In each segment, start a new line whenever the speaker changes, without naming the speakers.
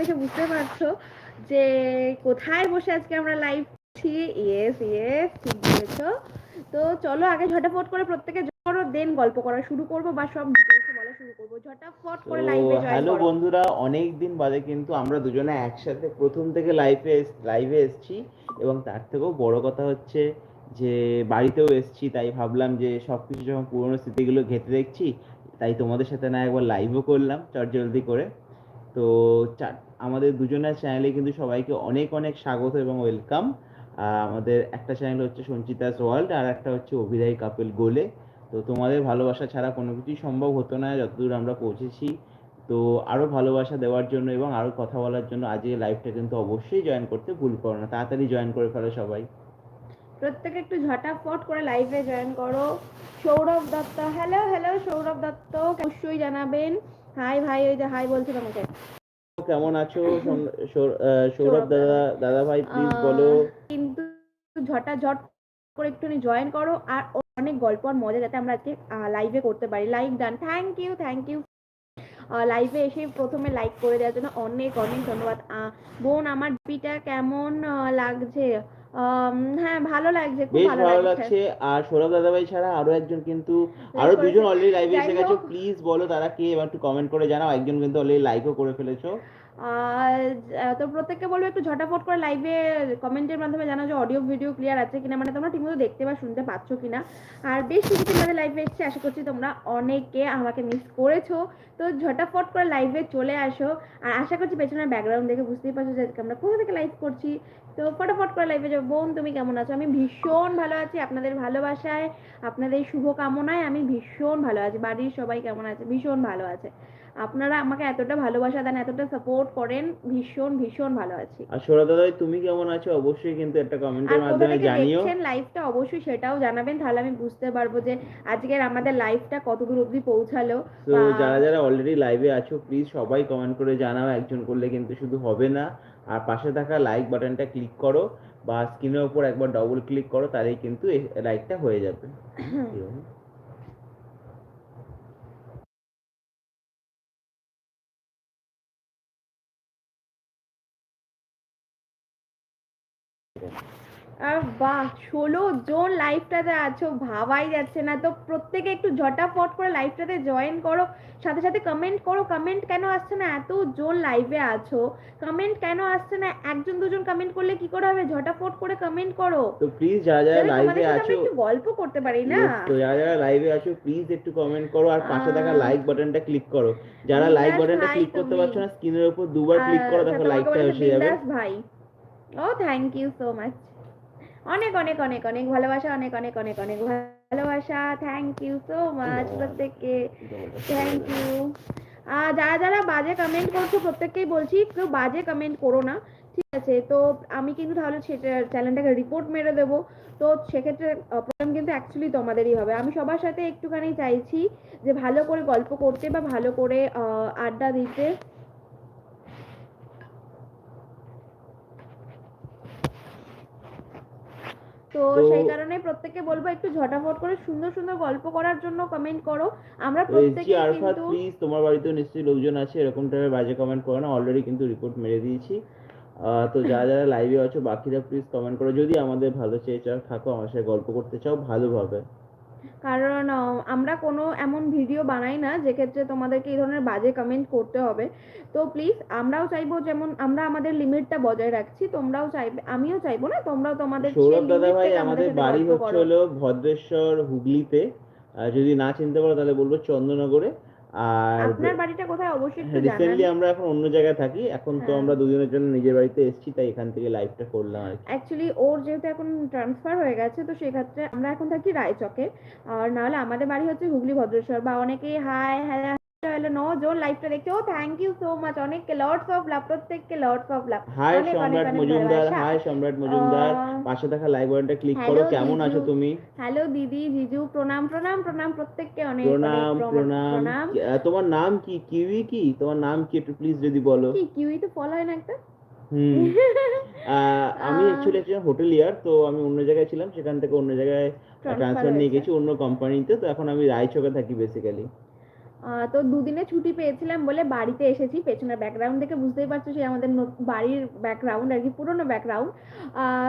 দেখে বুঝতে পারছ যে কোথায় বসে আজকে আমরা লাইভ করছি? ইয়েস ইয়েস ঠিক বলেছ। তো চলো আগে ঝটাফট করে প্রত্যেকে করো দেন গল্প করা শুরু করব বা সব ডিটেলসে বলা শুরু করব। ঝটাফট করে লাইভে জয়েন
হ্যালো বন্ধুরা অনেক দিন বাদে কিন্তু আমরা দুজনে একসাথে প্রথম থেকে লাইভে লাইভে এসেছি এবং তার থেকেও বড় কথা হচ্ছে যে বাড়িতেও এসেছি তাই ভাবলাম যে সবকিছু যখন পুরোনো স্মৃতিগুলো ঘেঁটে দেখছি তাই তোমাদের সাথে না একবার লাইভও করলাম চটজলদি করে। তো আমাদের দুজনের চ্যানেলে কিন্তু সবাইকে অনেক অনেক স্বাগত এবং ওয়েলকাম আমাদের একটা চ্যানেল হচ্ছে সঞ্চিতাস ওয়ার্ল্ড আর একটা হচ্ছে অভিদায়ী কাপেল গোলে। তো তোমাদের ভালোবাসা ছাড়া কোনো কিছুই সম্ভব হতো না, যতদূর আমরা পৌঁছেছি। তো আরও ভালোবাসা দেওয়ার জন্য এবং আরও কথা বলার জন্য আজকে লাইভটা কিন্তু অবশ্যই জয়েন করতে ভুল করো না, তাড়াতাড়ি জয়েন করে ফেলো সবাই।
প্রত্যেকে একটু ঝটাফট করে লাইভে জয়েন করো। সৌরভ দত্ত হ্যালো হ্যালো সৌরভ দত্ত, অবশ্যই জানাবেন। হাই ভাই ওই যে হাই বলছে তোমাকে
কেমন আছো? সৌরভ দাদা। দাদা ভাই প্লিজ বলো।
কিন্তু ঝটা ঝট করে একটুখানি জয়েন করো আর অনেক গল্প আর মজা যাতে আমরা আজকে লাইভে করতে পারি। Like done thank you thank you লাইভে এসে প্রথমে লাইক করে দেওয়ার জন্য অনেক অনেক ধন্যবাদ। বোন আমার ডিপিটা কেমন লাগছে? হ্যাঁ ভালো লাগছে খুব ভালো লাগছে।
আর সৌরভ দাদা ভাই ছাড়া আরও একজন কিন্তু
আরও
দুজন অলরেডি লাইভে এসে গেছে। প্লিজ বলো তারা কে এবার একটু কমেন্ট করে জানাও। একজন কিন্তু অলরেডি লাইকও করে ফেলেছো।
তো প্রত্যেককে বলব একটু ঝটাফট করে লাইভে কমেন্টের মাধ্যমে জানাও যে অডিও ভিডিও ক্লিয়ার আছে কিনা। মানে তোমরা ঠিকমতো দেখতে বা শুনতে পাচ্ছ কিনা। আর বেশ কিছু বাদে লাইভে এসেছি। আশা করছি তোমরা অনেকে আমাকে মিস করেছ। তো ঝটাফট করে লাইভে চলে আসো। আর আশা করছি পেছনের ব্যাকগ্রাউন্ড দেখে বুঝতেই পারছ যে আমরা কোথা থেকে লাইভ করছি। তো ফটাফট করে লাইভে যাব বোন, তুমি কেমন আছো? আমি ভীষণ ভালো আছি আপনাদের ভালোবাসায়, আপনাদের শুভকামনায় আমি ভীষণ ভালো আছি। বাড়ির সবাই কেমন আছে? ভীষণ ভালো আছে। আপনারা আমাকে এতটা ভালোবাসা দেন এতটা সাপোর্ট করেন ভীষণ ভীষণ ভালো আছি।
আর সৌরভ দাদা তুমি কেমন আছো? অবশ্যই কিন্তু একটা কমেন্টের মাধ্যমে জানিও।
দেখছেন লাইভটা অবশ্যই সেটাও জানাবেন তাহলে আমি বুঝতে পারব যে আজকের আমাদের লাইভটা কতদূর অবধি পৌঁছালো
তো যারা যারা অলরেডি লাইভে আছো প্লিজ সবাই কমেন্ট করে জানাও একজন করলে কিন্তু শুধু হবে না। আর পাশে থাকা লাইক বাটনটা ক্লিক করো বা স্ক্রিনের উপর একবার ডবল ক্লিক করো তাহলেই কিন্তু লাইকটা হয়ে যাবে।
বাহ ষোলো জন লাইভটাতে আছো ভাবাই যাচ্ছে না। তো প্রত্যেকে একটু ঝটাফট করে লাইভটাতে জয়েন করো। সাথে সাথে কমেন্ট করো। কমেন্ট কেন আসছে না? এত জন লাইভে আছো। কমেন্ট কেন আসছে না? একজন দুজন কমেন্ট করলে কি করে হবে? ঝটাফট করে কমেন্ট করো।
তো প্লিজ যারা যারা লাইভে আছো
একটু গল্প করতে পারি না?
তো যারা যারা লাইভে আছো প্লিজ একটু কমেন্ট করো আর পাশে থাকা লাইক বাটনটা ক্লিক করো। যারা লাইক বাটনটা ক্লিক করতে পারছ না স্ক্রিনের উপর দুবার ক্লিক করো দেখো লাইকটা এসে যাবে।
ভাই। ও থ্যাংক ইউ সো মাচ অনেক অনেক অনেক অনেক ভালোবাসা অনেক অনেক অনেক অনেক ভালোবাসা। থ্যাংক ইউ সো মাচ প্রত্যেককে। থ্যাংক ইউ আর যারা যারা বাজে কমেন্ট করছ প্রত্যেককেই বলছি কেউ বাজে কমেন্ট করো না। ঠিক আছে তো আমি কিন্তু তাহলে সেটা চ্যানেলটাকে রিপোর্ট মেরে দেবো। তো সেক্ষেত্রে প্রবলেম কিন্তু অ্যাকচুয়ালি তোমাদেরই হবে। আমি সবার সাথে একটুখানি চাইছি যে ভালো করে গল্প করতে বা ভালো করে আড্ডা দিতে। তো সেই কারণে প্রত্যেককে বলব একটু ঝটাফট করে সুন্দর সুন্দর গল্প করার জন্য কমেন্ট করো। আমরা
এসজি
প্রত্যেকে
আরফাত
কিন্তু
প্লিজ তোমার বাড়িতেও নিশ্চয়ই লোকজন আছে এরকম টাইপের বাজে কমেন্ট করো না অলরেডি কিন্তু রিপোর্ট মেরে দিয়েছি। আহ, তো যারা যারা লাইভে আছো বাকিরা প্লিজ কমেন্ট করো। যদি আমাদের ভালো চেয়ে চাও থাকো আমার সাথে গল্প করতে চাও ভালোভাবে।
কারণ আমরা কোনো এমন ভিডিও বানাই না যেক্ষেত্রে তোমাদেরকে এই ধরনের বাজে কমেন্ট করতে হবে। তো প্লিজ আমরাও চাইব যেমন আমরা আমাদের লিমিটটা বজায় রাখছি তোমরাও চাইবে আমিও চাইব না তোমরাও তোমাদের
সৌরভ দাদা ভাই আমাদের বাড়ি হচ্ছে হলো ভদ্রেশ্বর হুগলিতে। আর যদি না চিনতে পারো তাহলে বলব চন্দ্রনগরে। আর
আপনার বাড়িটা কোথায়? অবশ্যই একটু
রিসেন্টলি
জানান।
আমরা এখন অন্য জায়গায় থাকি। এখন তো
হ্যাঁ।
আমরা দুজনের জন্য নিজের বাড়িতে এসেছি তাই এখান থেকে লাইভটা করলাম আর
অ্যাকচুয়ালি ওর যেহেতু এখন ট্রান্সফার হয়ে গেছে তো সেক্ষেত্রে আমরা এখন থাকি রায়চকে আর নাহলে আমাদের বাড়ি হচ্ছে হুগলি ভদ্রেশ্বর বা অনেকেই hi hello hello no zone লাইভটা দেখছে ও থ্যাংক ইউ সো মাচ অনেককে লর্ডস অফ লাভ প্রত্যেককে লর্ডস অফ লাভ
হাই সম্রাট মজুমদার হাই সম্রাট মজুমদার পাশে থাকা লাইভ বাটনটা ক্লিক করো কেমন আছো তুমি?
হ্যালো দিদি জিজু প্রণাম প্রণাম প্রণাম প্রত্যেককে অনেক
প্রণাম প্রণাম তোমার নাম কি? কিউই কি? তোমার নাম কি একটু প্লিজ যদি বলো।
কি কিউই তো ফলো হয় না একটা?
আমি অ্যাকচুয়ালি একজন হোটেলিয়ার তো আমি অন্য জায়গায় ছিলাম। সেখান থেকে অন্য জায়গায় ট্রান্সফার নিয়ে গেছি অন্য কোম্পানিতে তো। এখন আমি রায়চকে থাকি বেসিক্যালি
তো দুদিনে ছুটি পেয়েছিলাম বলে বাড়িতে এসেছি পেছনের ব্যাকগ্রাউন্ড দেখে বুঝতেই পারছ সে আমাদের বাড়ির ব্যাকগ্রাউন্ড আর কি পুরোনো ব্যাকগ্রাউন্ড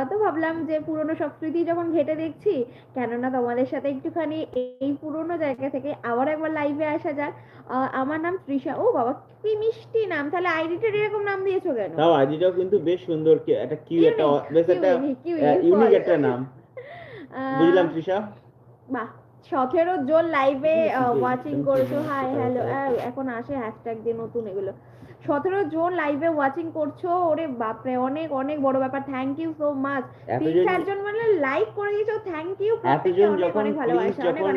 তো ভাবলাম যে পুরোনো সব স্মৃতি যখন ঘেটে দেখছি কেননা তোমাদের সাথে একটুখানি এই পুরোনো জায়গা থেকে আবার একবার লাইভে আসা যাক। আহ, আমার নাম তৃষা। ও বাবা কি মিষ্টি নাম! তাহলে আইডিটার এরকম নাম দিয়েছ কেন?
তাও আইডিটাও কিন্তু বেশ সুন্দর কি- একটা কি একটা বেশ একটা ইউনিক একটা নাম।
আহ,
বুঝলাম তৃষা?
বাহ। সতেরো জন লাইভে ওয়াচিং করছ হাই হ্যালো। এখন আসে হ্যাশট্যাগ দিয়ে নতুন এগুলো সতেরো জন লাইভে ওয়াচিং করছ ওরে বাপরে অনেক অনেক বড় ব্যাপার থ্যাংক ইউ সো মাচ তিন চারজন মানে লাইক করে দিয়েছ থ্যাংক ইউ
এতজন যখন প্লিজ যখন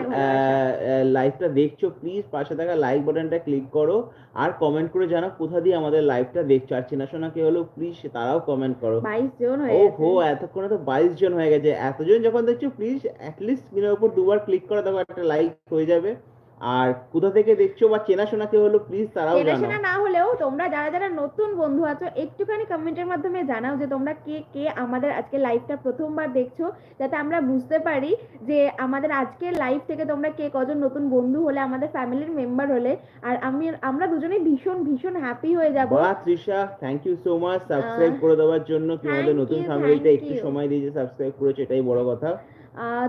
লাইভটা দেখছ প্লিজ পাশে থাকা লাইক বাটনটা ক্লিক করো আর কমেন্ট করে জানাও কোথা দিয়ে আমাদের লাইভটা দেখছ। আর চেনাশোনা কে হলো প্লিজ তারাও কমেন্ট করো।
বাইশ জন হয়ে গেছে।
হো এতক্ষণে তো বাইশ জন হয়ে গেছে। এতজন যখন দেখছ প্লিজ অ্যাটলিস্ট স্ক্রিনের উপর দুবার ক্লিক করো তখন একটা লাইক হয়ে যাবে। আর কোথা থেকে দেখছ বা চেনাশোনা কে হলো প্লিজ তারাও জানাও
চেনাশোনা না হলেও তোমরা যারা যারা নতুন বন্ধু আছো একটুখানি কমেন্টের মাধ্যমে জানাও যে তোমরা কে কে আমাদের আজকে লাইভটা প্রথমবার দেখছ যাতে আমরা বুঝতে পারি যে আমাদের আজকের লাইভ থেকে তোমরা কে কজন নতুন বন্ধু হলে আমাদের ফ্যামিলির মেম্বার হলে। আর আমি আমরা দুজনেই ভীষণ ভীষণ হ্যাপি হয়ে যাব।
বা Trisha thank you so much subscribe করে দেওয়ার জন্য তুমি আমাদের নতুন ফ্যামিলিতে একটু সময় দিয়ে যে সাবস্ক্রাইব করেছ এটাই বড় কথা।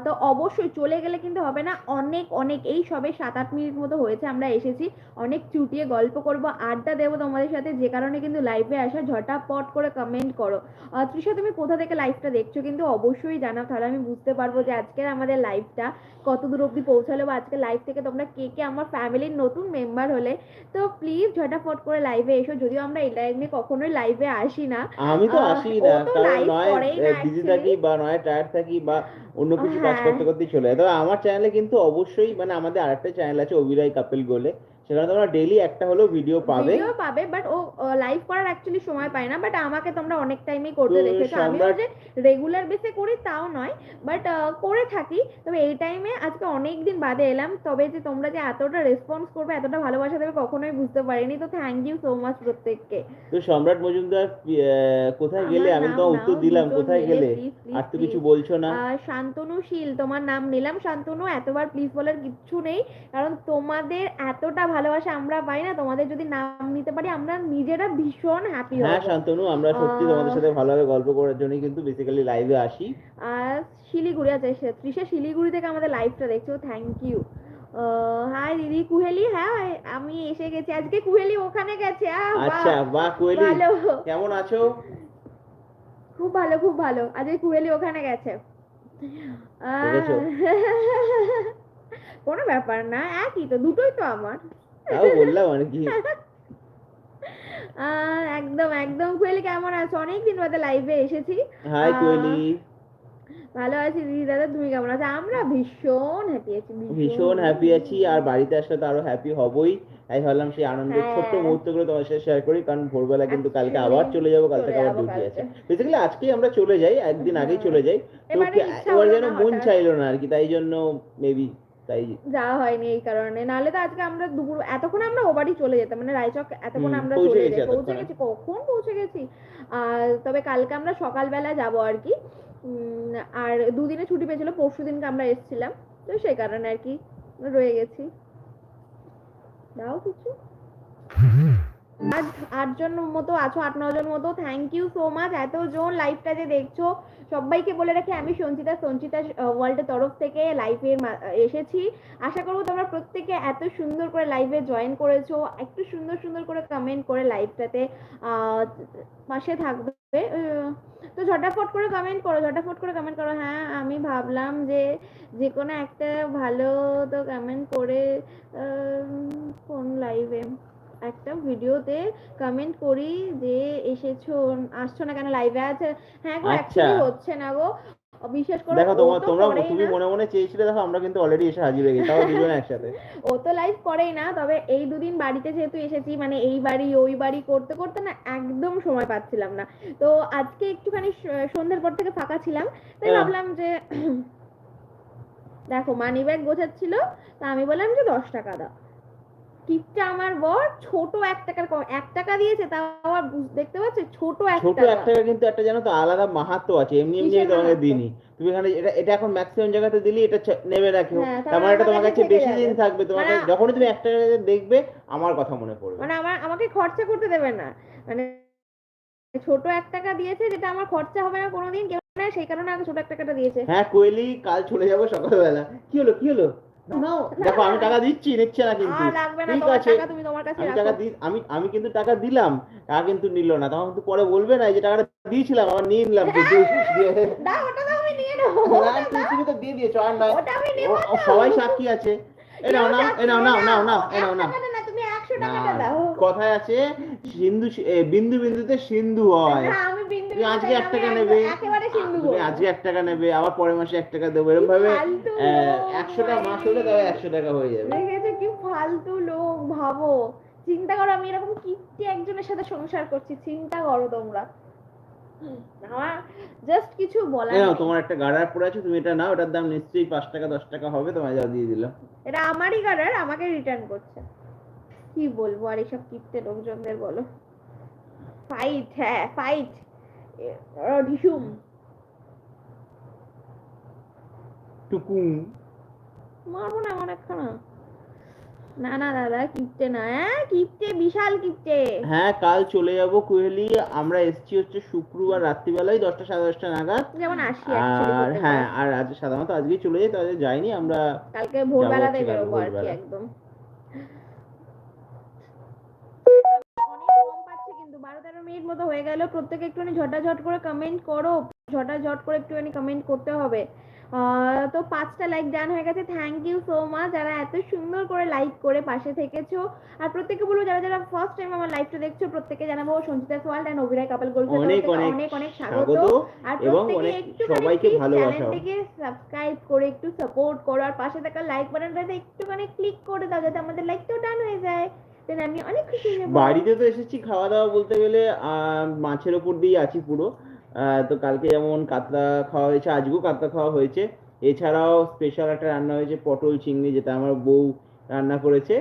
তো অবশ্যই চলে গেলে কিন্তু হবে না। অনেক অনেক এই সবে সাত আট মিনিট মতো হয়েছে আমরা এসেছি। অনেক চুটিয়ে গল্প করব আড্ডা দেবো তোমাদের সাথে। যে কারণে কিন্তু লাইভে আসা ঝটাপট করে কমেন্ট করো। তৃষা তুমি কোথা থেকে লাইভটা দেখছ কিন্তু অবশ্যই জানাও। তাহলে আমি বুঝতে পারব যে আজকের আমাদের লাইভটা কত দূর অবধি পৌঁছালো বা আজকে লাইভ থেকে তোমরা কে কে আমার ফ্যামিলির নতুন মেম্বার হলে। তো প্লিজ ঝটাফট করে লাইভে এসো। যদিও আমরা এই লাইভে কখনোই লাইভে আসি না।
আমি তো আসি না কারণ নয় বিজি থাকি বা নয় টায়ার্ড থাকি বা অন্য কিছু কাজ
করতে
করতে করতেই চলে যায়। তবে আমার চ্যানেলে কিন্তু অবশ্যই মানে আমাদের আরেকটা চ্যানেল আছে অভিনয় কাপেল বলে সেখানে তোমরা ডেইলি একটা হলেও ভিডিও পাবে।
ভিডিও পাবে বাট ও লাইভ করার অ্যাকচুয়ালি সময় পায় না বাট আমাকে তোমরা অনেক টাইমই করতে দেখেছ।
সম্রাট-
যে রেগুলার বেসে করি তাও নয় বাট করে থাকি। তবে এই টাইমে আজকে অনেক দিন বাদে এলাম তবে যে তোমরা যে এতটা রেসপন্স করবে এতটা ভালোবাসা দেবে কখনোই বুঝতে পারিনি। তো থ্যাংক ইউ সো মাচ প্রত্যেককে।
তো সম্রাট মজুমদার কোথায় গেলে? আমি তো উত্তর দিলাম কোথায় গেলে? আর তো কিছু বলছো না।
শান্তনু শীল তোমার নাম নিলাম। শান্তনু এতবার প্লিজ বলার কিচ্ছু নেই কারণ তোমাদের এতটা ভালোবাসা আমরা পাই না তোমাদের যদি নাম নিতে পারি আমরা নিজেরা ভীষণ হ্যাপি
হ্যাঁ শান্তনু আমরা সত্যি তোমাদের সাথে ভালোভাবে গল্প করার জন্যই কিন্তু বেসিক্যালি লাইভে আসি।
আর শিলিগুড়ি আছে তৃষা শিলিগুড়ি থেকে আমাদের লাইভটা দেখছ থ্যাংক ইউ হাই দিদি কুহেলি হ্যাঁ আমি এসে গেছি আজকে কুহেলি ওখানে গেছে
আচ্ছা বাহ
ভালো।
কেমন আছো?
খুব ভালো খুব ভালো আজকে কুহেলি ওখানে গেছে। কোনো ব্যাপার না একই তো দুটোই তো আমার।
তাও বললাম আর কি।
আহ, একদম একদম। কুহেলি কেমন আছো? অনেকদিন বাদে লাইভে এসেছি।
হাই কোয়েলি।
ভালো আছি দিদি দাদা তুমি কেমন আছো? আমরা ভীষণ হ্যাপি আছি
ভীষণ। হ্যাপি আছি আর বাড়িতে আসলে তো আরও হ্যাপি হবই। তাই ভাবলাম সেই আনন্দের
হ্যাঁ।
ছোট্ট মুহূর্তগুলো তোমার সাথে শেয়ার করি কারণ ভোরবেলা কিন্তু কালকে আবার চলে যাব কাল থেকে আবার ডিউটি আছে।
কালকে।
বেসিক্যালি আজকেই আমরা চলে যাই একদিন আগেই চলে যাই। তো
এবার
যেন মন চাইলো না আর কি তাই জন্য মেবি তাই
যাওয়া হয়নি এই কারণে। নাহলে তো আজকে আমরা দুপুর এতক্ষণ আমরা ও বাড়ি চলে যেতাম মানে রায়চক এতক্ষণ আমরা চলে যেতাম। পৌঁছে। গেছি কখন পৌঁছে গেছি? আর তবে কালকে আমরা সকালবেলা যাব আর কি। উম, আর দুদিনে ছুটি পেয়েছিল পরশু দিনকে আমরা এসেছিলাম তো সেই কারণে আর কি রয়ে গেছি। দাও কিছু। আট আটজন মতো আছো, আট, নজন মতো। থ্যাংক ইউ সো মাচ এতজন লাইভটা যে দেখছ, সবাইকে বলে রাখি, আমি সঞ্চিতা সঞ্চিতা ওয়ার্ল্ডের তরফ থেকে লাইভে এসেছি। আশা করব তোমরা প্রত্যেকে এত সুন্দর করে লাইভে জয়েন করেছ, একটু সুন্দর সুন্দর করে কমেন্ট করে লাইভটাতে পাশে থাকবে। তো ঝটাফট করে কমেন্ট করো, ঝটাফট করে কমেন্ট করো। হ্যাঁ আমি ভাবলাম যে যে কোনো একটা ভালো তো কমেন্ট করে কোন লাইভে একটা ভিডিওতে কমেন্ট করি যে এসেছ আসছো না কেন লাইভে আছে হ্যাঁ গো
আচ্ছা।
অ্যাকচুয়ালি হচ্ছে না গো করো
দেখো তোমার তোমরা তুমি। মনে মনে চেয়েছিলে দেখো আমরা কিন্তু অলরেডি এসে হাজির হয়ে গেছি তাও দুজনে একসাথে
ও তো লাইভ করেই না তবে এই দুদিন বাড়িতে যেহেতু এসেছি মানে এই বাড়ি ওই বাড়ি করতে করতে না একদম সময় পাচ্ছিলাম না তো আজকে একটুখানি সন্ধ্যের পর থেকে ফাঁকা ছিলাম তাই
হ্যাঁ।
ভাবলাম যে দেখো মানি ব্যাগ গোছাচ্ছিল তা আমি বললাম যে দশ টাকা দাও কিপটা আমার বর ছোট এক টাকার কম এক টাকা দিয়েছে তাও আবার দেখতে পাচ্ছ? ছোট এক
ছোট এক টাকা কিন্তু একটা জানো তো আলাদা মাহাত্ম আছে এমনি এমনি তোমাকে? দিইনি। তুমি এখানে এটা এটা এখন ম্যাক্সিমাম জায়গাতে দিলি এটা নেবে না কেউ
হ্যাঁ,
তার
তাহলে
মানে এটা তোমার
কাছে
কাছে বেশি দিন থাকবে তোমাকে
মানে-
যখনই তুমি এক টাকা দেখবে আমার কথা মনে পড়বে।
মানে আমার আমাকে খরচা করতে দেবে না। মানে ছোট এক টাকা দিয়েছে যেটা আমার খরচা হবে না কোনোদিন কেউ না সেই কারণে আমাকে ছোট এক টাকাটা দিয়েছে।
হ্যাঁ কোয়েলি কাল চলে যাব সকালবেলা। কি হলো কি হলো? দেখো আমি টাকা দিচ্ছি নিচ্ছে না কিন্তু। ঠিক আছে। আমি আমি আমি কিন্তু টাকা দিলাম টাকা কিন্তু নিল না। তখন কিন্তু পরে বলবে না যে টাকাটা দিয়েছিলাম আবার নিয়ে নিলাম কিন্তু। তুমি- তো দিয়ে দিয়েছ আর নয় সবাই সাক্ষী আছে। এ নাও নাও এ নাও নাও নাও নাও এ নাও নাও। কথায় আছে সিন্ধু বিন্দু বিন্দুতে সিন্ধু হয়।
না
তুমি আজকে এক টাকা নেবে। তুমি আজকে এক টাকা নেবে আবার পরের মাসে এক টাকা দেবো। এরকম ভাবে একশোটা মাস হলে তবে একশো টাকা হয়ে যাবে।
দেখেছ কি ফালতু লোক ভাবো। চিন্তা করো আমি এরকম একজনের সাথে সংসার করছি। চিন্তা করো তোমরা। আমার জাস্ট কিছু বলার নেই।
তোমার একটা গাড়ার পড়ে আছে তুমি এটা নাও। এটার দাম নিশ্চয়ই পাঁচ টাকা দশ টাকা হবে তোমায় যা দিয়ে দিলাম।
এটা আমারই গাড়ার আমাকে রিটার্ন করছে। কি বলব আর এইসব কিপ্টে লোকজনদের বলো? ফাইট হ্যাঁ ফাইট ঢিসুম
টুকুম
মারবো না আমার একখানা। না না দাদা কিপ্টে না। হ্যাঁ কিপ্টে বিশাল কিপ্টে
হ্যাঁ কাল চলে যাব কোয়েলি। আমরা এসছি হচ্ছে শুক্রবার রাত্রিবেলায় দশটা সাড়ে দশটা নাগাদ।
যেমন আসি
আর হ্যাঁ আর আজ সাধারণত আজকে চলে যাই তাহলে যাইনি আমরা
কালকে ভোরবেলাতে বেরোবো আর কি একদম। মিনিট মতো হয়ে গেল প্রত্যেকে একটুখানি ঝটাঝট করে কমেন্ট করো ঝটাঝট করে একটুখানি কমেন্ট করতে হবে। তো পাঁচটা লাইক ডান হয়ে গেছে থ্যাংক ইউ সো মাচ যারা এত সুন্দর করে লাইক করে পাশে থেকেছো আর প্রত্যেকে বলব যারা যারা ফার্স্ট টাইম আমার লাইভটা দেখছ প্রত্যেকে জানাব সঞ্চিতা সোয়াল অ্যান্ড অভিনয় কাপাল গোলফ
অনেক অনেক
অনেক স্বাগত। আর প্রত্যেকে
অনেক সবাইকে ভালোবাসা
চ্যানেলটিকে সাবস্ক্রাইব করে একটু সাপোর্ট করো আর পাশে থাকা লাইক বাটনটাতে একটুখানি ক্লিক করে দাও যাতে আমাদের লাইকটাও ডান হয়ে যায়। দেন আমি অনেক খুশি
বাড়িতে তো এসেছি খাওয়া দাওয়া বলতে গেলে মাছের ওপর দিয়ে আছি পুরো। তো কালকে যেমন কাতলা খাওয়া হয়েছে আজকেও কাতলা খাওয়া হয়েছে। এছাড়াও স্পেশাল একটা রান্না হয়েছে পটল চিংড়ি যেটা আমার বউ রান্না করেছে।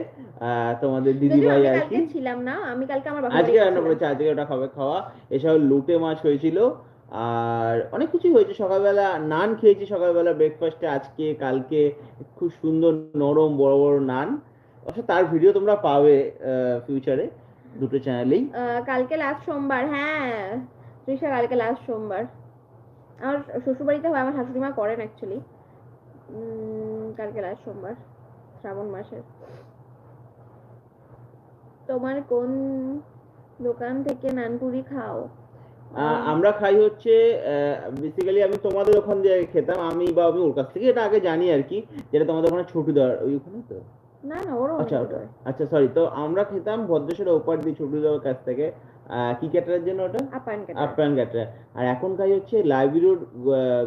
তোমাদের দিদি ভাই আর কি।
ছিলাম না আমি কালকে আমার বাবা
আজকে রান্না করেছে আজকে ওটা খাবে খাওয়া। এছাড়াও লুটে মাছ হয়েছিল আর অনেক কিছুই হয়েছে। সকালবেলা নান খেয়েছি সকালবেলা ব্রেকফাস্টে আজকে কালকে খুব সুন্দর নরম বড় বড় নান। অবশ্য তার ভিডিও তোমরা পাবে ফিউচারে দুটো চ্যানেলেই
কালকে লাস্ট সোমবার হ্যাঁ। তৃষা কালকে লাস্ট সোমবার। আমার শ্বশুরবাড়িতে হয় আমার শাশুড়ি মা করেন অ্যাকচুয়ালি কালকে লাস্ট সোমবার শ্রাবণ মাসের। তোমার কোন দোকান থেকে নানপুরি খাও?
আমরা খাই হচ্ছে বেসিক্যালি আমি তোমাদের ওখান দিয়ে খেতাম আমি বা আমি ওর কাছ থেকে এটা আগে জানি আর কি যেটা তোমাদের ওখানে ছোটু দেওয়ার ওই ওখানে তো?
না না ওরও
আচ্ছা ওটা আচ্ছা সরি তো আমরা খেতাম ভদ্রেশ্বরের ওপার দিয়ে ছোটু দেওয়ার কাছ থেকে। কি ক্যাটারের জন্য ওটা?
আপ্যায়ন
ক্যাটার আর এখন খাই হচ্ছে লাইব্রেরি রোড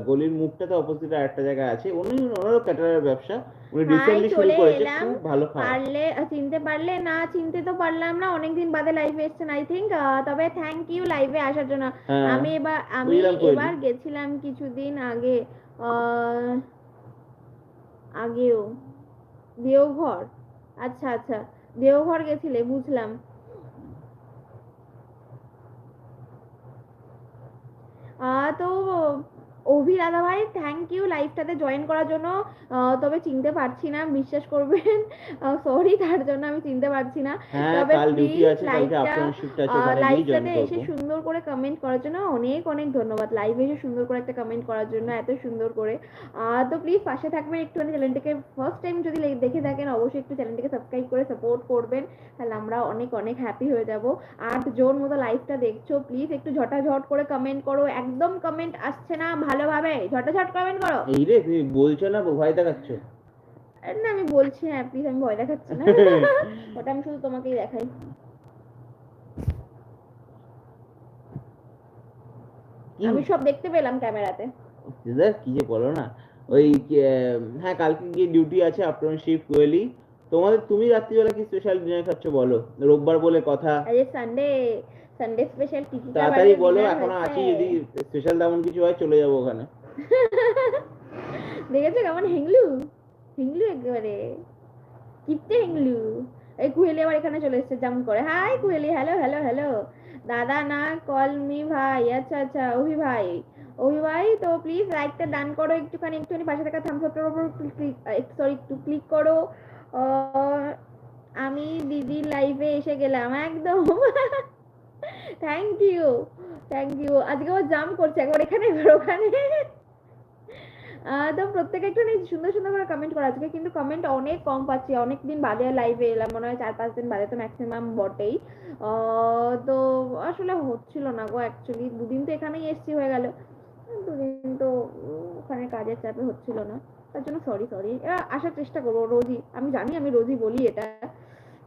গলির মুখটাতে অপোজিট আর একটা জায়গা আছে। উনি ওনারও ক্যাটারের ব্যবসা। উনি রিসেন্টলি শুরু করেছে খুব ভালো খাওয়া।
পারলে চিনতে পারলে না চিনতে তো পারলাম না অনেকদিন বাদে লাইভে এসেছেন আই থিঙ্ক তবে থ্যাংক ইউ লাইভে আসার জন্য।
হ্যাঁ
আমি এবার আমি এবার গেছিলাম কিছুদিন আগে আগেও। দেওঘর? আচ্ছা আচ্ছা দেওঘর গেছিলে বুঝলাম। আহ, তো অভি দাদা ভাই থ্যাংক ইউ লাইভটাতে জয়েন করার জন্য। তবে চিনতে পারছি না বিশ্বাস করবেন। সরি তার জন্য আমি চিনতে পারছি না।
হ্যাঁ
তবে লাইভটাতে এসে সুন্দর করে কমেন্ট করার জন্য অনেক অনেক ধন্যবাদ। লাইভে এসে সুন্দর করে একটা কমেন্ট করার জন্য এত সুন্দর করে। তো প্লিজ পাশে থাকবেন একটুখানি চ্যানেলটিকে ফার্স্ট টাইম যদি দেখে থাকেন অবশ্যই একটু চ্যানেলটিকে সাবস্ক্রাইব করে সাপোর্ট করবেন তাহলে আমরা অনেক অনেক হ্যাপি হয়ে যাব। আট জন মতো লাইভটা দেখছ প্লিজ একটু ঝটাঝট করে কমেন্ট করো একদম কমেন্ট আসছে না ভালোভাবে? ঝটাঝট কমেন্ট করো।
এই রে তুমি বলছো না ভয় দেখাচ্ছ।
আরে না আমি বলছি হ্যাঁ প্লিজ আমি ভয় দেখাচ্ছি না। ওটা আমি শুধু তোমাকেই দেখাই। আমি সব দেখতে পেলাম ক্যামেরাতে।
দিদা কি যে বলো না। ওই হ্যাঁ কালকে গিয়ে ডিউটি আছে আফটারনুন শিফট কোয়েলি তোমাদের তুমি রাত্রিবেলা কি স্পেশাল ডিনার খাচ্ছ বলো? রোববার বলে কথা।
আজ সানডে সানডে স্পেশাল টিকি
তাড়াতাড়ি বলো এখনও আছি যদি স্পেশাল তেমন কিছু হয় চলে যাব ওখানে।
দেখেছ কেমন হিংলু? হিংলু একেবারে। কিপটে হিংলু। এই কুহেলি আবার এখানে চলে এসেছে জাম করে। Hi Kuheli hello hello hello. দাদা না কল মি ভাই। আচ্ছা আচ্ছা অভি ভাই। অভি ভাই তো প্লিজ লাইকটা ডান করো একটুখানি একটুখানি পাশে থাকা থামস আপটার উপর ক্লিক সরি একটু ক্লিক করো। আমি দিদি লাইভে এসে গেলাম একদম। থ্যাংক ইউ থ্যাংক ইউ আজকে ও জাম করছে, একবার এখানে, একবার ওখানে। তো প্রত্যেকে একটু সুন্দর সুন্দর করে কমেন্ট করো। আজকে কিন্তু কমেন্ট অনেক কম পাচ্ছি। অনেক দিন বাদে লাইভে এলাম, মনে হয় চার, পাঁচ দিন বাদে তো ম্যাক্সিমাম বটেই। তো আসলে হচ্ছিল না গো অ্যাকচুয়ালি দুদিন তো এখানেই এসছি, হয়ে গেল। দুদিন তো ওখানে কাজের চাপে হচ্ছিল না। তার জন্য সরি সরি আসার চেষ্টা করব, রোজই। আমি জানি, আমি রোজই বলি এটা।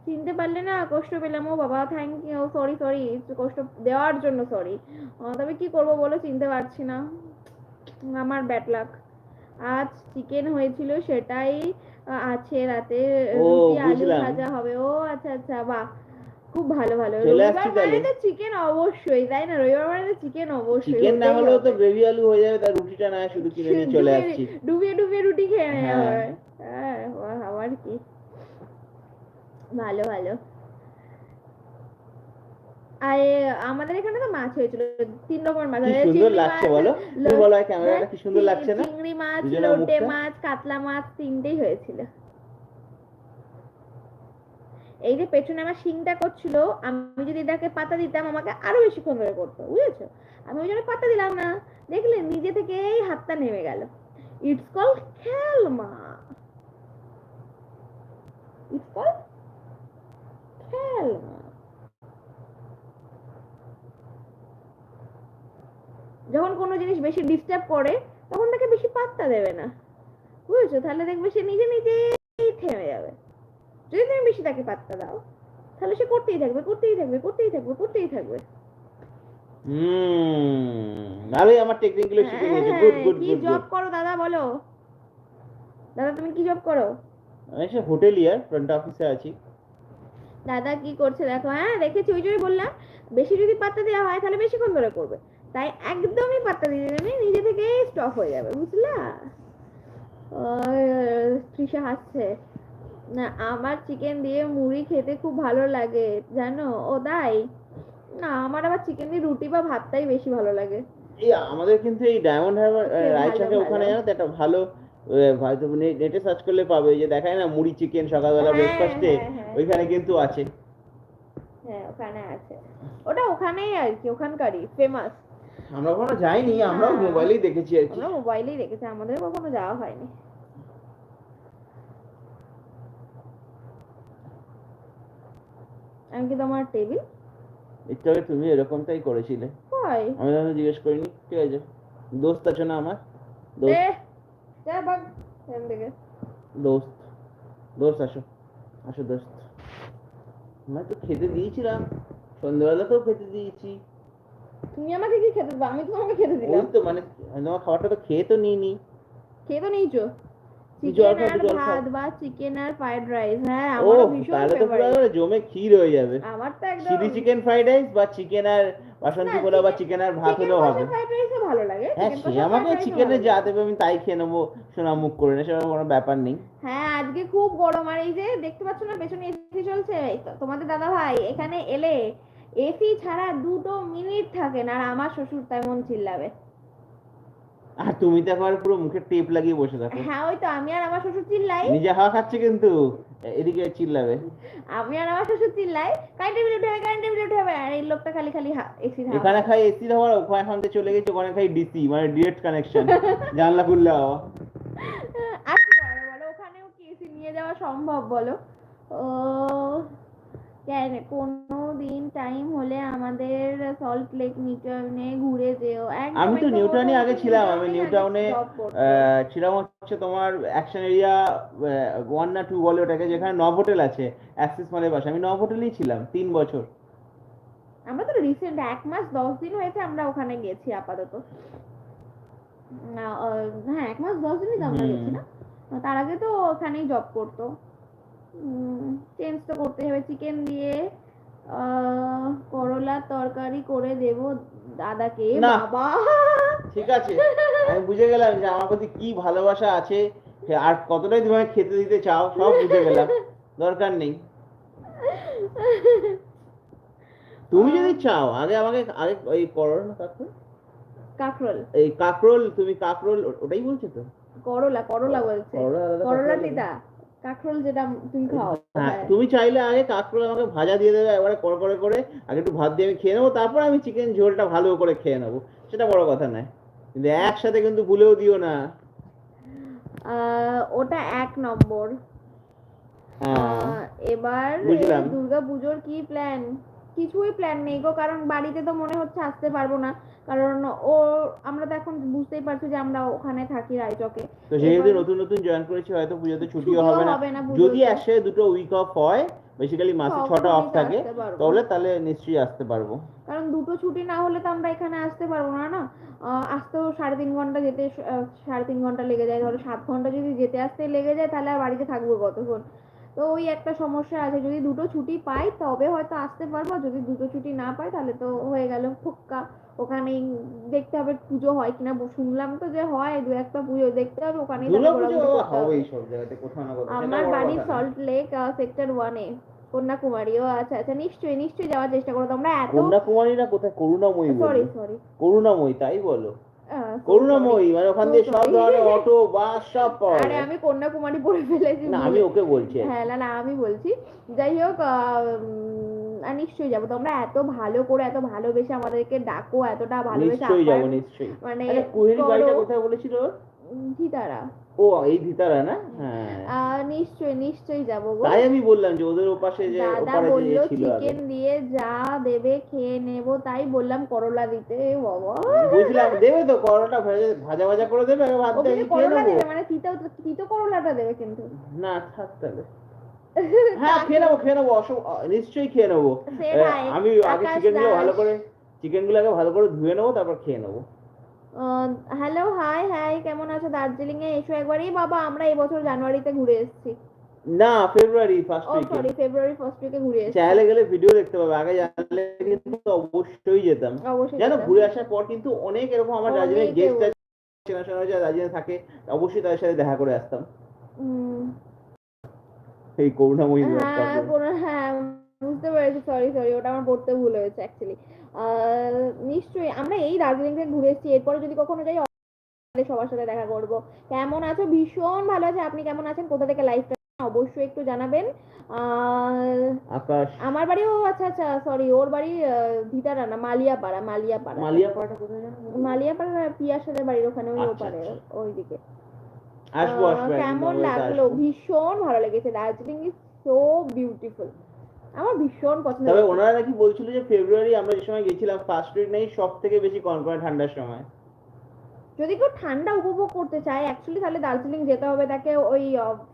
চিনতে পারলে না কষ্ট পেলাম। ও বাবা থ্যাংক ইউ সরি সরি কষ্ট দেওয়ার জন্য সরি তবে কি করব বলো চিনতে পারছি না। আমার ব্যাড লাক আজ চিকেন হয়েছিল সেটাই আছে রাতে রুটি আলু ভাজা হবে। ও আচ্ছা আচ্ছা বাহ খুব ভালো ভালো। রবিবার মানে তো চিকেন অবশ্যই তাই না? রবিবার মানে তো চিকেন অবশ্যই
চিকেন না হলেও তো। গ্রেভি আলু হয়ে যাবে তার রুটিটা না শুধু কিনে নিয়ে চলে আসছি।
ডুবিয়ে ডুবিয়ে রুটি খেয়ে নেওয়া
হ্যাঁ।
হ্যাঁ আবার কি? ভালো ভালো। আর আমাদের এখানে তো মাছ হয়েছিল তিন রকমের মাছ আছে,
সুন্দর লাগছে বলো? তুমি বলো ক্যামেরাটা কি সুন্দর লাগছে না?
চিংড়ি মাছ লোটে মাছ কাতলা মাছ তিনটেই হয়েছিল। এই যে পেছনে আমার শিংটা করছিল আমি যদি এটাকে পাতা দিতাম আমাকে আরও বেশিক্ষণ ধরে করতো বুঝেছ? আমি ওই জন্য পাতা দিলাম না। দেখলে নিজে থেকেই হাতটা নেমে গেল। ইটস কল খেলমা। ইটস কল খেলমা যখন কোনো জিনিস বেশি ডিস্টার্ব করে তখন তাকে বেশি পাত্তা দেবে না। বুঝেছ? তাহলে দেখবে সে নিজে নিজেই থেমে যাবে। যদি তুমি বেশি তাকে পাত্তা দাও তাহলে সে করতেই থাকবে করতেই থাকবে করতেই থাকবে করতেই থাকবে।
হুম ভালোই আমার টেকনিকগুলো শিখে গেছে। গুড গুড
কি জব করো দাদা বলো। দাদা তুমি কি জব করো?
আমি সে হোটেলিয়ার ফ্রন্ট অফিসে আছি।
দাদা কি করছে দেখো হ্যাঁ দেখেছি ওই জন্যই বললাম বেশি যদি পাত্তা দেওয়া হয় তাহলে বেশিক্ষণ ধরে করবে। তাই একদমই পাত্তা দিয়ে দেবে নিজে থেকে স্টপ হয়ে যাবে বুঝলা? তৃষা হাসছে। না আমার চিকেন দিয়ে মুড়ি খেতে খুব ভালো লাগে জানো? ও তাই। না আমার আবার চিকেন দিয়ে রুটি বা ভাতটাই বেশি ভালো লাগে।
এই আমাদের কিন্তু এই ডায়মন্ড হারবার রায়চকে ওখানে। জানো তো একটা ভালো হয়তো নেটে সার্চ করলে পাবে যে দেখায় না মুড়ি চিকেন সকালবেলা ব্রেকফাস্টে
হ্যাঁ।
ওইখানে কিন্তু আছে।
হ্যাঁ ওখানে আছে। ওটা ওখানেই আর কি ওখানকারই ফেমাস
আমরা ওখানে যাইনি আমরাও
হ্যাঁ।
মোবাইলেই দেখেছি আর কি।
আমরা মোবাইলেই দেখেছি আমাদের কখনো যাওয়া হয়নি। আমি কি তোমার টেবিল
একটু আগে তুমি এরকমটাই করেছিলে। আমি জিজ্ঞেস করিনি ঠিক আছে। দোস্ত আছে না আমার? দোস্ত? দোস্ত দোস্ত আসো আসো দোস্ত। আমি তো খেতে দিয়েছিলাম। সন্ধ্যেবেলাতেও খেতে দিয়েছি।
তুমি আমাকে কি খেতে দিবা আমি তো তোমাকে খেতে
ওই
দিলাম।
তো মানে তোমার খাবারটা তো খেয়ে তো নিইনি।
খেয়ে তো নিয়েছো। ভাত বা চিকেন আর ফ্রাইড রাইস হ্যাঁ
ও
আমারও ভীষণ ফেভারিট
জমে ক্ষীর হয়ে যাবে।
আমার তো একদম
চিলি চিকেন ফ্রাইড রাইস বা চিকেন আর বাসন্তী পোলাও বা
chicken-
চিকেন আর ভাত হলেও হবে।
ভালো লাগে
হ্যাঁ সে আমাকে চিকেনে যা দেবে আমি তাই খেয়ে নেব সোনা মুখ করে না সেরকম কোনো ব্যাপার নেই।
হ্যাঁ আজকে খুব গরম আর এই যে দেখতে পাচ্ছ না পেছনে এসি চলছে। তোমাদের দাদা ভাই এখানে এলে এসি ছাড়া দুটো মিনিট থাকে না আর আমার শ্বশুর তেমন চিল্লাবে।
আর তুমি তো একবার পুরো মুখে টেপ লাগিয়ে বসে থাকো।
হ্যাঁ ওই তো আমি আর আমার শ্বশুর চিল্লাই।
নিজে হাওয়া খাচ্ছে কিন্তু। এদিকে চিল্লাবে।
আমি আর আমার শ্বশুর চিল্লাই। কারেন্টের বিল উঠে কারেন্টের বিল উঠে হবে আর এই লোকটা খালি খালি এসি
এখানে খাই এসি হওয়ার ওখানে এখন তো চলে গেছে ওখানে খাই ডিসি মানে ডিরেক্ট কানেকশন জানলা খুললে
আর বলো ওখানেও কি এসি নিয়ে যাওয়া সম্ভব বলো? ও কেন কোনো দিন টাইম হলে আমাদের সল্ট লেক নিউটাউনে ঘুরে যেও।
আমি তো নিউটাউনে আগে ছিলাম, আমি নিউটাউনে, ছিলাম হচ্ছে তোমার অ্যাকশন এরিয়া ওয়ান না টু বলে ওটাকে যেখানে নব হোটেল আছে অ্যাক্সিস মলের পাশে। আমি নব হোটেলেই ছিলাম তিন বছর।
আমরা তো রিসেন্ট এক মাস দশ দিন হয়েছে আমরা ওখানে গেছি আপাতত। না, আহ, হ্যাঁ এক মাস দশ দিনই তো আমরা গেছি না? তার আগে তো ওখানেই জব করতো। চেঞ্জ তো করতে হবে। চিকেন দিয়ে আহ, করলার তরকারি করে দেব দাদাকে। বাবা।
ঠিক আছে। আমি বুঝে গেলাম যে আমার প্রতি কি ভালোবাসা আছে আর কতটাই তুমি খেতে দিতে চাও সব বুঝে গেলাম। দরকার নেই। তুমি যদি চাও আগে আমাকে আগে ওই করো না কাকরোল?
কাকরোল।
এই কাকরোল তুমি কাকরোল ওটাই বলছো তো?
করলা করলা বলছে।
করলা
করলা টিতা কাকরোল যেটা তুমি খাও
হ্যাঁ
হ্যাঁ।
তুমি চাইলে আগে কাকরোল আমাকে ভাজা দিয়ে দেবে একবারে করে করে করে আগে একটু ভাত দিয়ে আমি খেয়ে নেব তারপর আমি চিকেন ঝোলটা ভালো করে খেয়ে নেব। সেটা বড় কথা নয়। কিন্তু একসাথে কিন্তু ভুলেও দিও না।
ওটা এক নম্বর।
হ্যাঁ।
এবার। দুর্গা পুজোর কি প্ল্যান কিছুই প্ল্যান নেই গো কারণ বাড়িতে তো মনে হচ্ছে আসতে পারব না। কারণ ও আমরা তো এখন বুঝতেই পারছি যে আমরা ওখানে থাকি রায়চকে।
তো যেহেতু নতুন নতুন জয়েন করেছি হয়তো পুজোতে ছুটিও হবে না। যদি আসে দুটো উইক অফ হয় বেসিক্যালি মাসে ছটা অফ থাকে তাহলে তাহলে নিশ্চয়ই আসতে পারব।
কারণ দুটো ছুটি না হলে তো আমরা এখানে আসতে পারব না না? আসতেও সাড়ে তিন ঘণ্টা যেতে সাড়ে তিন ঘণ্টা লেগে যায়। ধরো সাত ঘণ্টা যদি যেতে আসতে লেগে যায় তাহলে আর বাড়িতে থাকব কতক্ষণ? তো ওই একটা সমস্যা আছে। যদি দুটো ছুটি পাই তবে হয়তো আসতে পারব। যদি দুটো ছুটি না পাই তাহলে তো হয়ে গেল ফুক্কা। ওখানেই দেখতে হবে পুজো হয় কিনা শুনলাম তো যে হয় দু একটা পুজো দেখতে হবে ওখানেই তাহলে
দুর্গা পুজো
ঘোরাঘুরি করতে হবে।
হবেই সব জায়গাতে কোথাও না কোথাও
আমার
বাড়ি
সল্ট লেক সেক্টর ওয়ানে কন্যাকুমারী ও আচ্ছা আচ্ছা নিশ্চয়ই নিশ্চয়ই যাওয়ার চেষ্টা করো। তোমরা এত
কন্যাকুমারী না কোথায়? করুণাময়ী
সরি সরি
করুণাময়ী তাই বলো। করুণাময়ী মানে ওখান দিয়ে সব. ধরনের অটো বাস সব পাওয়া
আরে আমি কন্যাকুমারী পড়ে ফেলেছি।
না আমি ওকে বলছি।
হ্যাঁ না না আমি বলছি। যাই হোক নিশ্চয়ই যাব। তোমরা এত ভালো করে এত ভালোবেসে আমাদেরকে ডাকো এতটা ভালোবেসে
নিশ্চয়ই যাব নিশ্চয়ই।
মানে
আচ্ছা কুহেরি
করো।
কোথায় বলেছিল?
ধিতারা
ও এই ভিতারা না? হ্যাঁ।
নিশ্চয়ই নিশ্চয়ই যাব গো।
তাই আমি বললাম যে ওদের ওপাশে যে
দাদা
ওপারে যে
বলল চিকেন দিয়ে যা দেবে খেয়ে নেব তাই বললাম করলা দিতে বাবা।
বুঝলাম দেবে তো করোটা ভাজা ভাজা করে দেবে ভাত দিয়ে
করলা
নেব।
দেবে মানে তিতো তিতো করলাটা দেবে কিন্তু।
না থাক তাহলে। হ্যাঁ খেয়ে নেব খেয়ে নেব নিশ্চয়ই খেয়ে নেব। আমি আগে
চিকেনগুলো
ভালো করে চিকেনগুলো আগে ভালো করে ধুয়ে নেব তারপর খেয়ে নেব।
হ্যালো হাই হাই কেমন আছো? দার্জিলিং এ এসো একবার এই বাবা আমরা এবছর জানুয়ারিতে ঘুরে এসেছি।
না ফেব্রুয়ারি ফার্স্ট
ও
উইকে
সরি ফেব্রুয়ারি ফার্স্ট উইকে ঘুরে এসেছি।
চ্যানেলে গেলে ভিডিও দেখতে পাবে আগে জানলে কিন্তু অবশ্যই যেতাম। জানো ঘুরে আসার পর কিন্তু অনেক এরকম আমার দার্জিলিং গেস্ট
বলে।
চেনা শোনা দার্জিলিং থাকে অবশ্যই তাদের সাথে দেখা করে আসতাম। এই করুণাময়ী
হ্যাঁ। হ্যাঁ বুঝতে পেরেছি সরি সরি ওটা আমার পড়তে ভুল হয়েছে অ্যাকচুয়ালি নিশ্চয়ই আমরা এই দার্জিলিং থেকে ঘুরে এসেছি এরপরে যদি কখনো যাই সবার সাথে দেখা করব। কেমন আছো? ভীষণ ভালো আছে আপনি কেমন আছেন? কোথা থেকে লাইফটা অবশ্যই একটু জানাবেন।
আকাশ।
আমার বাড়িও আচ্ছা আচ্ছা সরি ওর বাড়ি ভিটারা না মালিয়াপাড়া মালিয়াপাড়া।
মালিয়াপাড়াটা কোথায় জানো
মালিয়াপাড়া পিয়াসাদের বাড়ির ওখানে ওই
আচ্ছা,
ওপারে
আচ্ছা।
ওইদিকে।
আসব আসব
কেমন লাগল? ভীষণ ভালো লেগেছে। দার্জিলিং ইজ সো বিউটিফুল আমার ভীষণ পছন্দ
তবে ওনারা নাকি বলছিল যে ফেব্রুয়ারি আমরা যে সময় গেছিলাম ফার্স্ট উইক নাকি সব থেকে বেশি কনকনে ঠান্ডার সময়।
যদি কেউ ঠান্ডা উপভোগ করতে চায় অ্যাকচুয়ালি তাহলে দার্জিলিং যেতে হবে তাকে ওই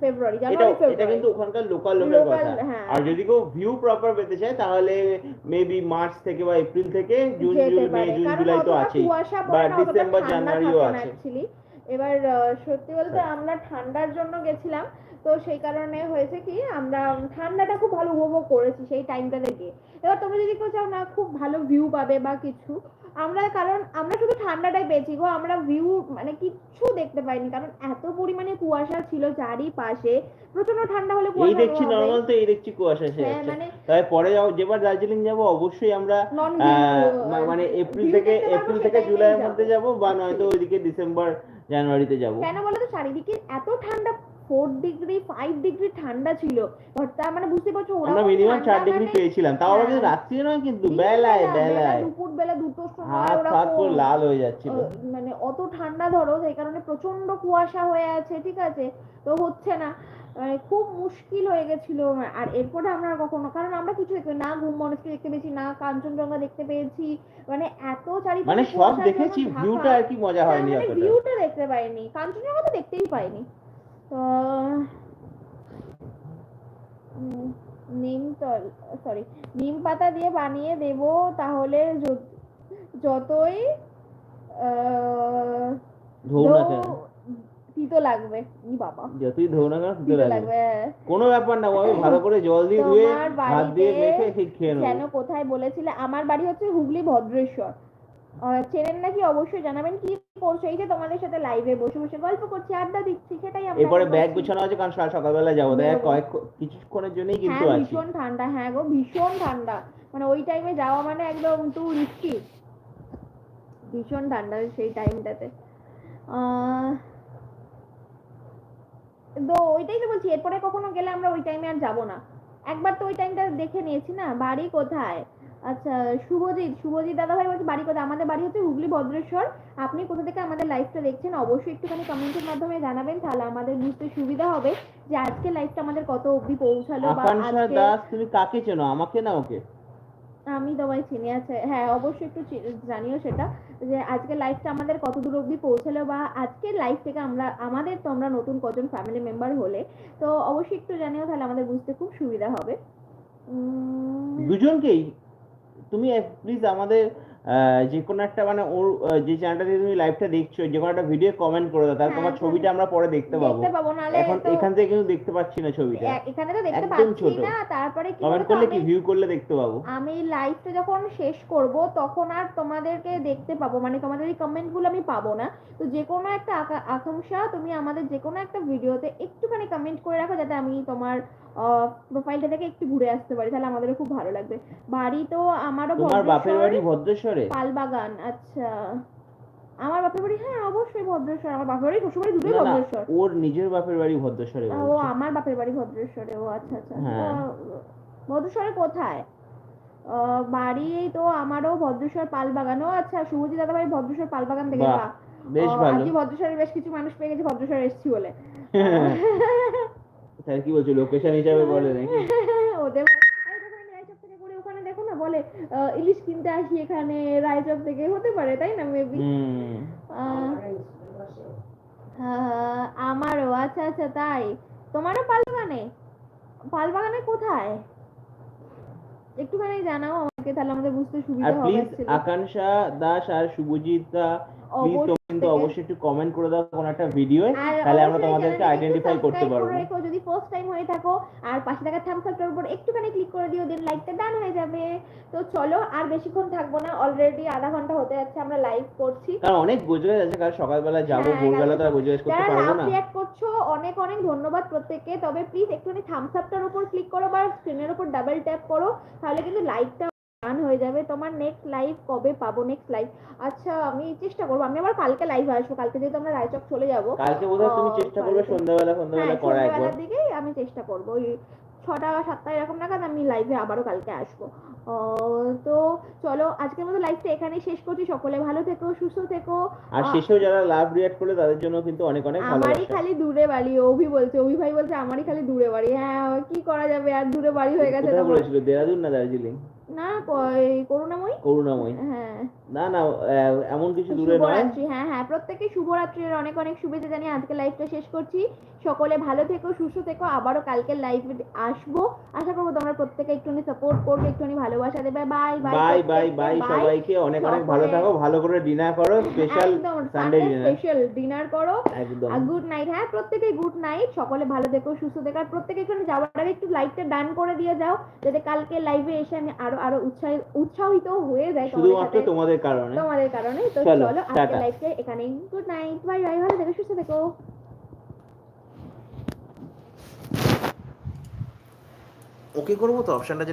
ফেব্রুয়ারি জানুয়ারি
এটা কিন্তু ওখানকার লোকাল লোকের কথা।
হ্যাঁ।
আর যদি কেউ ভিউ প্রপার পেতে চায় তাহলে মেবি মার্চ থেকে বা এপ্রিল থেকে June July May June July তো
কুয়াশা
বা ডিসেম্বর জানুয়ারিও আছে।
অ্যাকচুয়ালি এবার সত্যি বলতে আমরা ঠান্ডার জন্য গেছিলাম তো সেই কারণে হয়েছে কি আমরা ঠান্ডাটা খুব ভালো উপভোগ করেছি সেই টাইমটাতে গিয়ে। এবার তোমরা যদি কেউ চাও না খুব ভালো ভিউ পাবে বা কিছু আমরা কারণ আমরা শুধু ঠান্ডাটাই পেয়েছি গো আমরা ভিউ মানে কিচ্ছু দেখতে পাইনি কারণ এত পরিমাণে কুয়াশা ছিল চারিপাশে প্রচণ্ড ঠান্ডা হলে
এই দেখছি। নর্মাল তো এই দেখছি কুয়াশা এসে
হ্যাঁ মানে
পরে যাও যেবার দার্জিলিং যাব অবশ্যই আমরা মানে এপ্রিল থেকে এপ্রিল থেকে জুলাইয়ের মধ্যে যাব বা নয়তো ওইদিকে ডিসেম্বর জানুয়ারিতে যাব।
কেন বলো তো? চারিদিকে এত ঠান্ডা ফোর ডিগ্রি ফাইভ ডিগ্রি ঠান্ডা ছিল তার মানে বুঝতে পারছ ওরা
আমরা মিনিমাম চার ডিগ্রি
মানে
পেয়েছিলাম। তাও আবার কিন্তু রাত্রি নয় কিন্তু বেলায় বেলায়
দুপুর বেলা দুটো সময় ওরা
ফাত পুরো লাল হয়ে যাচ্ছিল।
মানে অত ঠান্ডা ধরো সেই কারণে প্রচণ্ড কুয়াশা হয়ে আছে ঠিক আছে? তো হচ্ছে না। মানে খুব মুশকিল হয়ে গেছিল। আর এরপরে আমরা কখনো কারণ আমরা কিছু দেখতে না ঘুম মনস্কি দেখতে পেয়েছি না কাঞ্চনজঙ্ঘা দেখতে পেয়েছি। মানে এত চারিপাশে
মানে সব দেখেছি ভিউটা আর কি মজা হয়নি
হ্যাঁ, মানে
অতটা।
ভিউটা দেখতে পাইনি। কাঞ্চনজঙ্ঘা তো দেখতেই পাইনি। তো নিম সরি নিম পাতা দিয়ে বানিয়ে দেব তাহলে যতই আহ,
ধৌ
তিতো লাগবে? ই বাবা।
যতই ধৌ না কেন
তিতো
লাগবে? কোনো ব্যাপার না আমি ভালো করে জল দিয়ে ধুয়ে ভাত দিয়ে মেখে ঠিক খেয়ে নেব।
কোথায় বলেছিলে আমার বাড়ি হচ্ছে হুগলি ভদ্রেশ্বর। চেনেন নাকি? অবশ্যই জানাবেন কি করছ? এই যে তোমাদের সাথে লাইভে বসে বসে গল্প করছি আড্ডা দিচ্ছি সেটাই আমরা
এরপরে ব্যাগ গুছানো আছে কারণ সকাল সকালবেলা যাব।
বেরোবো।
কয়েক কিছুক্ষণের জন্যই কিন্তু
হ্যাঁ
আছি।
ভীষণ ঠান্ডা হ্যাঁ গো ভীষণ ঠান্ডা। মানে ওই টাইমে যাওয়া মানে একদম টু রিস্কি ভীষণ ঠান্ডা সেই টাইমটাতে তো ওইটাই তো বলছি এরপরে কখনো গেলে আমরা ওই টাইমে আর যাব না। একবার তো ওই টাইমটা দেখে নিয়েছি না বাড়ি কোথায়? আচ্ছা শুভজিৎ শুভজিৎ দাদা ভাই বলছে বাড়ি কোথায়? আমাদের বাড়ি হচ্ছে হুগলি ভদ্রেশ্বর। আপনি কোথা থেকে আমাদের লাইভটা দেখছেন অবশ্যই একটুখানি কমেন্টের মাধ্যমে জানাবেন তাহলে আমাদের বুঝতে সুবিধা হবে যে আজকে লাইভটা আমাদের কত অবধি পৌঁছালো বা
দাস তুমি কাকে চেনো? আমাকে না ওকে?
আমি তোমায় চিনি আছে। হ্যাঁ অবশ্যই একটু জানিও সেটা যে আজকে লাইফটা আমাদের কত দূর পৌঁছালো বা আজকের লাইফ থেকে আমরা, আমাদের তো আমরা নতুন কজন ফ্যামিলি মেম্বার হলে, তো অবশ্যই একটু জানিও তাহলে আমাদের বুঝতে খুব সুবিধা হবে।
দুজনকেই। তুমি প্লিজ আমাদের যে কোনো একটা মানে ওর যে চ্যানেলটা দিয়ে তুমি লাইভটা দেখছ যে কোনো একটা ভিডিও কমেন্ট করে দাও তাহলে
হ্যাঁ,
তোমার ছবিটা আমরা পরে দেখতে পাবো।
দেখতে পাবো নাহলে
এখন এখান থেকে কিন্তু দেখতে পাচ্ছি না ছবিটা।
এখানে তো দেখতে পাচ্ছি না তারপরে কি
কমেন্ট করলে কি ভিউ করলে দেখতে পাবো?
আমি লাইভটা যখন শেষ করব তখন আর তোমাদেরকে দেখতে পাবো। মানে তোমাদের এই কমেন্টগুলো আমি পাবো না। তো যে কোনো একটা আকাঙ্ক্ষা তুমি আমাদের যে কোনো একটা ভিডিওতে একটুখানি কমেন্ট করে রাখো যাতে আমি তোমার প্রোফাইলটা থেকে একটু ঘুরে আসতে পারি। তাহলে আমাদেরও খুব ভালো লাগবে। বাড়ি তো আমারও
তোমার বাপের বাড়ি ভদ্রেশ্বরে?
পালবাগান? আচ্ছা। আমার বাপের বাড়ি হ্যাঁ অবশ্যই ভদ্রেশ্বর। আমার বাপের বাড়ি শ্বশুর বাড়ি দুটোই ভদ্রেশ্বর।
ওর নিজের বাপের বাড়ি ভদ্রেশ্বরে
ও আমার বাপের বাড়ি ভদ্রেশ্বরে ও আচ্ছা আচ্ছা।
হ্যাঁ।
ভদ্রেশ্বরে কোথায়? বাড়ি তো আমারও ভদ্রেশ্বর পালবাগান। ও আচ্ছা শুভজিৎ দাদা ভাই ভদ্রেশ্বর পালবাগান থেকে।
বেশ ভালো।
আজকে ভদ্রেশ্বরে বেশ কিছু মানুষ পেয়ে গেছে ভদ্রেশ্বরে এসেছি বলে।
স্যার কি বলছো লোকেশন হিসাবে বলে নাকি?
ওদের আরে যখন আমি রায়চক থেকে করে ওখানে দেখো না বলে ইলিশ কিনতে আসি এখানে রায়চক থেকে হতে পারে তাই না মেবি
হুম।
আমারও আচ্ছা আচ্ছা তাই। তোমারও পালবাগানে? পালবাগানে কোথায়? একটুখানি জানাও আমাকে তাহলে আমাদের বুঝতে সুবিধা হবে
প্লিজ আকাঙ্ক্ষা দাস আর শুভজিৎ দা প্লিজ কিন্তু। অবশ্যই একটু কমেন্ট করে দাও কোনো একটা ভিডিও
আর
তাহলে আমরা তোমাদেরকে আইডেন্টিফাই করতে পারব।
রেখো। যদি ফার্স্ট টাইম হয়ে থাকো আর পাশে থাকা থামস আপটার উপর একটুখানি ক্লিক করে দিও দেন লাইকটা ডান হয়ে যাবে। তো চলো আর বেশিক্ষণ থাকব না। অলরেডি আধা ঘণ্টা হতে যাচ্ছে আমরা লাইভ করছি।
কারণ অনেক গোজগাছ আছে কারণ সকালবেলা যাব
হ্যাঁ,
ভোরবেলা তো আর গোজগাছ করতে পারব না।
রিয়াক্ট করছ অনেক অনেক ধন্যবাদ প্রত্যেককে। তবে প্লিজ একটুখানি থামস আপটার উপর ক্লিক করো বা স্ক্রিনের উপর ডাবল ট্যাপ করো। তাহলে কিন্তু লাইভটা অন হয়ে যাবে। তোমার নেক্সট লাইভ কবে পাবো? নেক্সট লাইভ আচ্ছা আমি চেষ্টা করব। আমি আবার কালকে লাইভ আসব। কালকে যেহেতু আমরা রায়চক চলে যাব।
কালকে বোধহয় তুমি চেষ্টা করবে সন্ধ্যাবেলা
হ্যাঁ
সন্ধ্যাবেলা করা একবার।
সন্ধ্যাবেলার দিকেই আমি চেষ্টা করব। ওই ছটা সাতটা এরকম নাগাদ আমি লাইভে আবারও কালকে আসব। তো চলো আজকের মতো লাইভটা এখানেই শেষ করছি। সকলে ভালো থেকো সুস্থ থেকো।
আর শেষেও যারা লাভ রিয়াক্ট করলে তাদের জন্য কিন্তু অনেক অনেক
আমারই খালি দূরে বাড়ি অভি বলছে অভি ভাই বলছে আমারই খালি দূরে বাড়ি। হ্যাঁ কি করা যাবে? আর দূরে বাড়ি হয়ে গেছে তোমার।
বলেছিল? দেরাদুন না দার্জিলিং?
না কই করুণাময়ী? হ্যাঁ।
না না এমন কিছু দূরে নয়।
হ্যাঁ হ্যাঁ প্রত্যেকে শুভরাত্রির অনেক অনেক শুভেচ্ছা জানিয়ে আজকে লাইভটা শেষ করছি। সকলে ভালো থেকো সুস্থ থেকো আবারও কালকে লাইভে আসব। আশা করব তোমরা প্রত্যেকে একটুখানি সাপোর্ট করবে একটুখানি ভালোবাসা দেবে। বাই
বাই বাই বাই সবাইকে অনেক অনেক ভালো থাকো ভালো করে ডিনার করো special Sunday dinner
special dinner করো।
একদম।
গুড নাইট হ্যাঁ প্রত্যেকেই গুড নাইট সকলে ভালো থেকো সুস্থ থেকো। আর প্রত্যেকে এখানে যাওয়ার আগে একটু লাইভটা ডান করে দিয়ে যাও যাতে কালকে লাইভে এসে আমি আরও আরও উৎসাহিত উৎসাহিত হয়ে যায় তোমাদের
শুধুমাত্র তোমাদের কারণে।
তোমাদের কারণে। তো
চলো,
আজকে লাইফে এখানেই গুড নাইট বাই বাই ভালো থেকো সুস্থ থেকো।
ওকে করব তো? অপশনটা